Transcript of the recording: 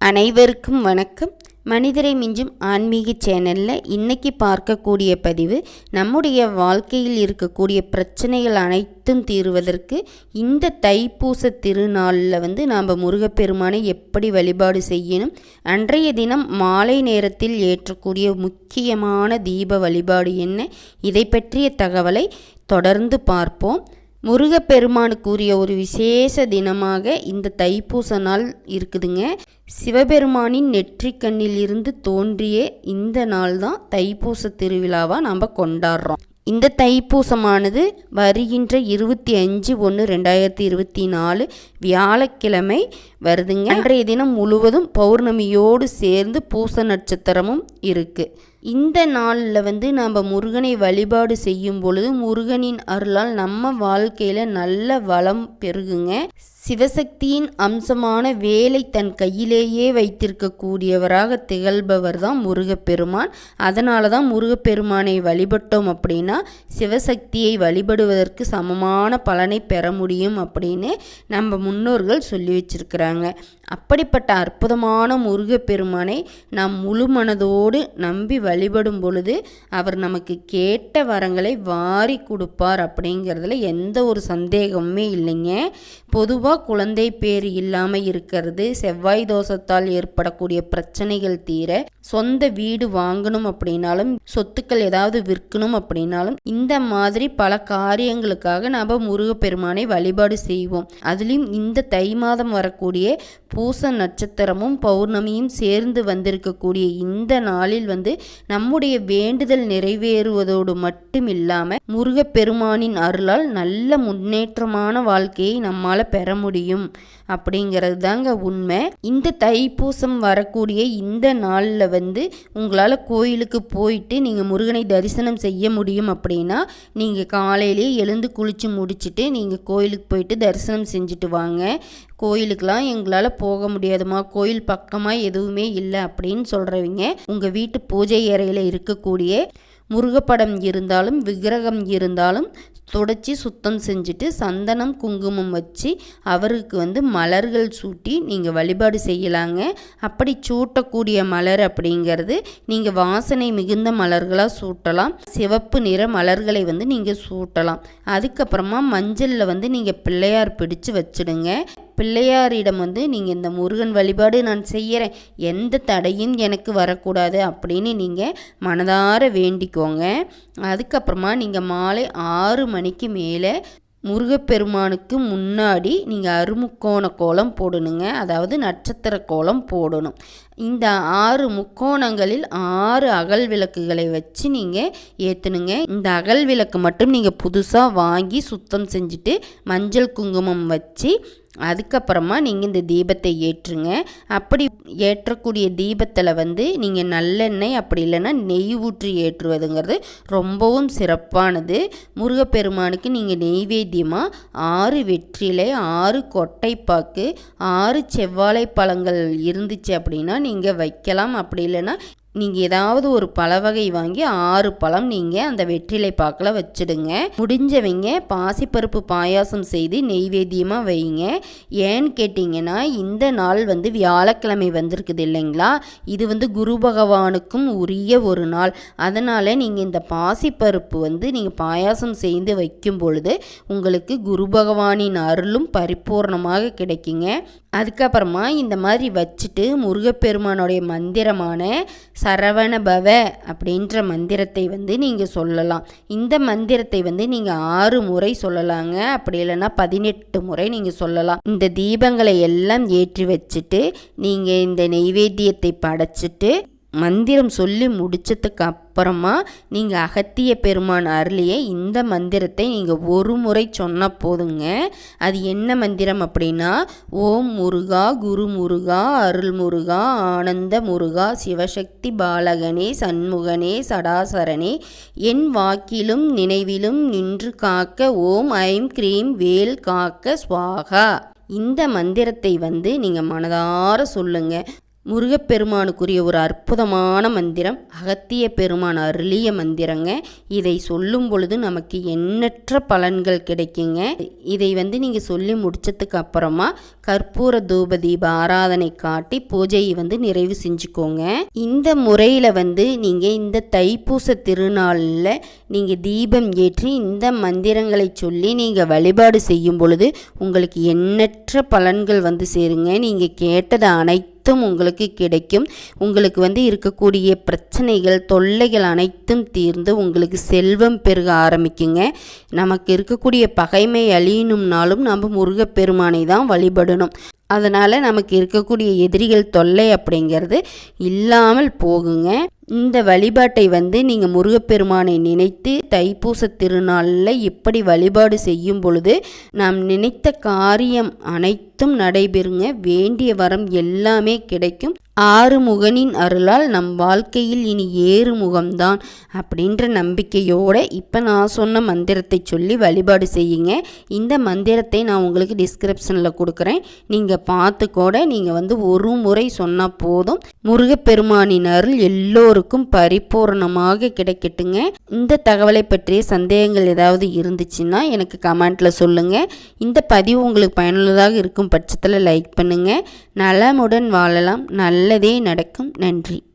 அனைவருக்கும் வணக்கம். மனிதரை மிஞ்சும் ஆன்மீக சேனலில் இன்றைக்கி பார்க்கக்கூடிய பதிவு நம்முடைய வாழ்க்கையில் இருக்கக்கூடிய பிரச்சனைகள் அனைத்தும் தீருவதற்கு இந்த தைப்பூச திருநாளில் வந்து நாம் முருகப்பெருமானை எப்படி வழிபாடு செய்யணும் அன்றைய தினம் மாலை நேரத்தில் ஏற்றக்கூடிய முக்கியமான தீப வழிபாடு என்ன இதை பற்றிய தகவலை தொடர்ந்து பார்ப்போம். முருகப்பெருமானுக்குரிய ஒரு விசேஷ தினமாக இந்த தைப்பூச நாள் இருக்குதுங்க. சிவபெருமானின் நெற்றிக்கண்ணில் இருந்து தோன்றிய இந்த நாள் தான் தைப்பூச திருவிழாவாக நாம் கொண்டாடுறோம். இந்த தைப்பூசமானது வருகின்ற இருபத்தி அஞ்சு ஒன்று ரெண்டாயிரத்தி இருபத்தி நாலு வியாழக்கிழமை வருதுங்க. அன்றைய தினம் முழுவதும் பௌர்ணமியோடு சேர்ந்து பூச நட்சத்திரமும் இருக்குது இந்த நாளில் வந்து நம்ம முருகனை வழிபாடு செய்யும் பொழுது முருகனின் அருளால் நம்ம வாழ்க்கையில் நல்ல வளம் பெருகுங்க. சிவசக்தியின் அம்சமான வேலை தன் கையிலேயே வைத்திருக்கக்கூடியவராக திகழ்பவர் தான் முருகப்பெருமான். அதனால தான் முருகப்பெருமானை வழிபட்டோம் அப்படின்னா சிவசக்தியை வழிபடுவதற்கு சமமான பலனை பெற முடியும் அப்படின்னு நம்ம முன்னோர்கள் சொல்லி வச்சிருக்கிறாங்க. அப்படிப்பட்ட அற்புதமான முருகப்பெருமானை நாம் முழு மனதோடு நம்பி வழிபடும் பொழுது அவர் நமக்கு கேட்ட வரங்களை வாரி கொடுப்பார் அப்படிங்கிறதுல எந்த ஒரு சந்தேகமுமே இல்லைங்க. பொதுவாக குழந்தை பேர் இல்லாமல் இருக்கிறது செவ்வாய் தோஷத்தால் ஏற்படக்கூடிய பிரச்சனைகள் தீர சொந்த வீடு வாங்கணும் அப்படின்னாலும் சொத்துக்கள் ஏதாவது விற்கணும் அப்படின்னாலும் இந்த மாதிரி பல காரியங்களுக்காக நாம் முருகப்பெருமானை வழிபாடு செய்வோம். அதுலேயும் இந்த தை மாதம் வரக்கூடிய பூச நட்சத்திரமும் பௌர்ணமியும் சேர்ந்து வந்திருக்கக்கூடிய இந்த நாளில் வந்து நம்முடைய வேண்டுதல் நிறைவேறுவதோடு மட்டும் இல்லாமல் முருகப்பெருமானின் அருளால் நல்ல முன்னேற்றமான வாழ்க்கையை நம்மால் பெற முடியும். அப்படிங்கிறது தாங்க உண்மை. இந்த தைப்பூசம் வரக்கூடிய இந்த நாளில் வந்து உங்களால் கோயிலுக்கு போயிட்டு நீங்கள் முருகனை தரிசனம் செய்ய முடியும் அப்படின்னா நீங்கள் காலையிலேயே எழுந்து குளித்து முடிச்சுட்டு நீங்கள் கோயிலுக்கு போயிட்டு தரிசனம் செஞ்சுட்டு வாங்க. கோயிலுக்கெலாம் எங்களால் போக முடியாதுமா கோயில் பக்கமாக எதுவுமே இல்லை அப்படின்னு சொல்கிறவங்க உங்கள் வீட்டு பூஜை அறையில் இருக்கக்கூடிய முருகப்படம் இருந்தாலும் விக்கிரகம் இருந்தாலும் துடைச்சி சுத்தம் செஞ்சுட்டு சந்தனம் குங்குமம் வச்சு அவருக்கு வந்து மலர்கள் சூட்டி நீங்கள் வழிபாடு செய்யலாங்க. அப்படி சூட்டக்கூடிய மலர் அப்படிங்கிறது நீங்கள் வாசனை மிகுந்த மலர்களாக சூட்டலாம். சிவப்பு நிற மலர்களை வந்து நீங்கள் சூட்டலாம். அதுக்கப்புறமா மஞ்சளில் வந்து நீங்கள் பிள்ளையார் பிடிச்சு வச்சுடுங்க. பிள்ளையாரிடம் வந்து நீங்கள் இந்த முருகன் வழிபாடு நான் செய்கிறேன் எந்த தடையும் எனக்கு வரக்கூடாது அப்படின்னு நீங்கள் மனதார வேண்டிக்கோங்க. அதுக்கப்புறமா நீங்கள் மாலை ஆறு மணிக்கு மேலே முருகப்பெருமானுக்கு முன்னாடி நீங்கள் அருமுக்கோண கோலம் போடணுங்க. அதாவது நட்சத்திர கோலம் போடணும். இந்த ஆறு முக்கோணங்களில் ஆறு அகல் விளக்குகளை வச்சு நீங்கள் ஏற்றணுங்க இந்த அகல் விளக்கு மட்டும் நீங்கள் புதுசாக வாங்கி சுத்தம் செஞ்சுட்டு மஞ்சள் குங்குமம் வச்சு அதுக்கப்புறமா நீங்கள் இந்த தீபத்தை ஏற்றுங்க. அப்படி ஏற்றக்கூடிய தீபத்தில் வந்து நீங்கள் நல்லெண்ணெய் அப்படி இல்லைன்னா நெய் ஊற்றி ஏற்றுவதுங்கிறது ரொம்பவும் சிறப்பானது. முருகப்பெருமானுக்கு நீங்கள் நெய்வேத்தியமாக ஆறு வெற்றிலை ஆறு கொட்டைப்பாக்கு ஆறு செவ்வாழை பழங்கள் இருந்துச்சு அப்படின்னா நீங்கள் வைக்கலாம். அப்படி இல்லைன்னா நீங்கள் ஏதாவது ஒரு பழ வகை வாங்கி ஆறு பழம் நீங்கள் அந்த வெற்றிலை பாக்கில் வச்சுடுங்க. முடிஞ்சவங்க பாசிப்பருப்பு பாயாசம் செய்து நெய்வேத்தியமாக வைங்க. ஏன்னு கேட்டிங்கன்னா இந்த நாள் வந்து வியாழக்கிழமை வந்திருக்குது இல்லைங்களா? இது வந்து குரு பகவானுக்கும் உரிய ஒரு நாள். அதனால் நீங்கள் இந்த பாசிப்பருப்பு வந்து நீங்கள் பாயாசம் செய்து வைக்கும் பொழுது உங்களுக்கு குரு பகவானின் அருளும் பரிபூர்ணமாக கிடைக்குங்க. அதுக்கப்புறமா இந்த மாதிரி வச்சுட்டு முருகப்பெருமானுடைய மந்திரமான சரவண பவ அப்படின்ற மந்திரத்தை வந்து நீங்கள் சொல்லலாம். இந்த மந்திரத்தை வந்து நீங்கள் ஆறு முறை சொல்லலாங்க. அப்படி இல்லைன்னா பதினெட்டு முறை நீங்கள் சொல்லலாம். இந்த தீபங்களை எல்லாம் ஏற்றி வச்சுட்டு நீங்கள் இந்த நெய்வேத்தியத்தை படைச்சிட்டு மந்திரம் சொல்லி முடித்ததுக்கு அப்புறமா நீங்கள் அகத்திய பெருமான் அருளிய இந்த மந்திரத்தை நீங்கள் ஒரு முறை சொன்னால் போதுங்க. அது என்ன மந்திரம் அப்படின்னா ஓம் முருகா குரு முருகா அருள் முருகா ஆனந்த முருகா சிவசக்தி பாலகனே சண்முகனே சடாசரனே என் வாக்கிலும் நினைவிலும் நின்று காக்க ஓம் ஐம் க்ரீம் வேல் காக்க ஸ்வாகா இந்த மந்திரத்தை வந்து நீங்கள் மனதார சொல்லுங்கள் முருகப்பெருமானுக்குரிய ஒரு அற்புதமான மந்திரம் அகத்திய பெருமான் அருளிய மந்திரங்க. இதை சொல்லும் பொழுது நமக்கு எண்ணற்ற பலன்கள் கிடைக்குங்க. இதை வந்து நீங்கள் சொல்லி முடித்ததுக்கு அப்புறமா கற்பூர தூப தீப ஆராதனை காட்டி பூஜையை வந்து நிறைவு செஞ்சுக்கோங்க. இந்த முறையில் வந்து நீங்கள் இந்த தைப்பூச திருநாளில் நீங்கள் தீபம் ஏற்றி இந்த மந்திரங்களை சொல்லி நீங்கள் வழிபாடு செய்யும் பொழுது உங்களுக்கு எண்ணற்ற பலன்கள் வந்து சேருங்க. நீங்கள் கேட்டது அனைத்து அனைத்தும் உங்களுக்கு கிடைக்கும். உங்களுக்கு வந்து இருக்கக்கூடிய பிரச்சனைகள் தொல்லைகள் அனைத்தும் தீர்ந்து உங்களுக்கு செல்வம் பெருக ஆரம்பிக்குங்க. நமக்கு இருக்கக்கூடிய பகைமை அழியணும்னாலும் நம்ம முருகப்பெருமானை தான் வழிபடணும். அதனால் நமக்கு இருக்கக்கூடிய எதிரிகள் தொல்லை அப்படிங்கிறது இல்லாமல் போகுங்க. இந்த வழிபாட்டை வந்து நீங்கள் முருகப்பெருமானை நினைத்து தைப்பூச திருநாளில் இப்படி வழிபாடு செய்யும் பொழுது நாம் நினைத்த காரியம் அனைத்தும் நடைபெறுங்க. வேண்டிய வரம் எல்லாமே கிடைக்கும். ஆறு முகனின் அருளால் நம் வாழ்க்கையில் இனி ஏறு முகம்தான் அப்படின்ற நம்பிக்கையோடு இப்போ நான் சொன்ன மந்திரத்தை சொல்லி வழிபாடு செய்யுங்க. இந்த மந்திரத்தை நான் உங்களுக்கு டிஸ்கிரிப்ஷனில் கொடுக்குறேன். நீங்கள் பார்த்து கூட நீங்கள் வந்து ஒரு முறை சொன்னால் போதும். முருகப்பெருமானின் அருள் எல்லோரும் எல்லோருக்கும் பரிபூர்ணமாக கிடைக்கட்டுங்க. இந்த தகவலை பற்றிய சந்தேகங்கள் ஏதாவது இருந்துச்சுன்னா எனக்கு கமெண்ட்டில் சொல்லுங்கள் இந்த பதிவு உங்களுக்கு பயனுள்ளதாக இருக்கும் பட்சத்தில் லைக் பண்ணுங்கள் நலமுடன் வாழலாம். நல்லதே நடக்கும். நன்றி.